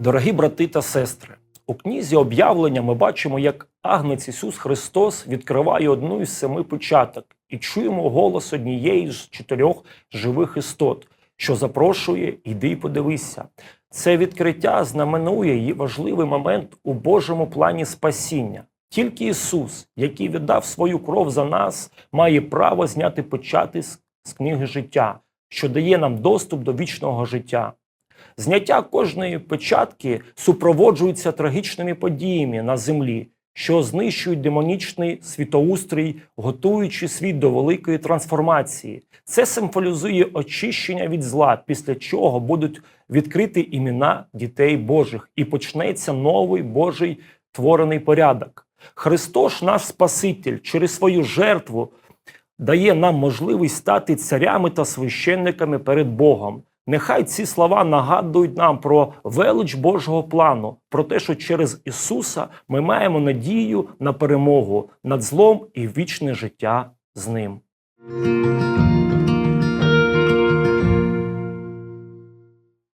Дорогі брати та сестри, у книзі об'явлення ми бачимо, як Агнець Ісус Христос відкриває одну із семи початок і чуємо голос однієї з чотирьох живих істот, що запрошує «Іди й подивися. Це відкриття знаменує її важливий момент у Божому плані спасіння. Тільки Ісус, який віддав свою кров за нас, має право зняти почати з з книги життя, що дає нам доступ до вічного життя. Зняття кожної печатки супроводжується трагічними подіями на землі, що знищують демонічний світоустрій, готуючи світ до великої трансформації. Це символізує очищення від зла, після чого будуть відкриті імена дітей Божих, і почнеться новий Божий творений порядок. Христос, наш Спаситель, через свою жертву дає нам можливість стати царями та священниками перед Богом. Нехай ці слова нагадують нам про велич Божого плану, про те, що через Ісуса ми маємо надію на перемогу над злом і вічне життя з ним.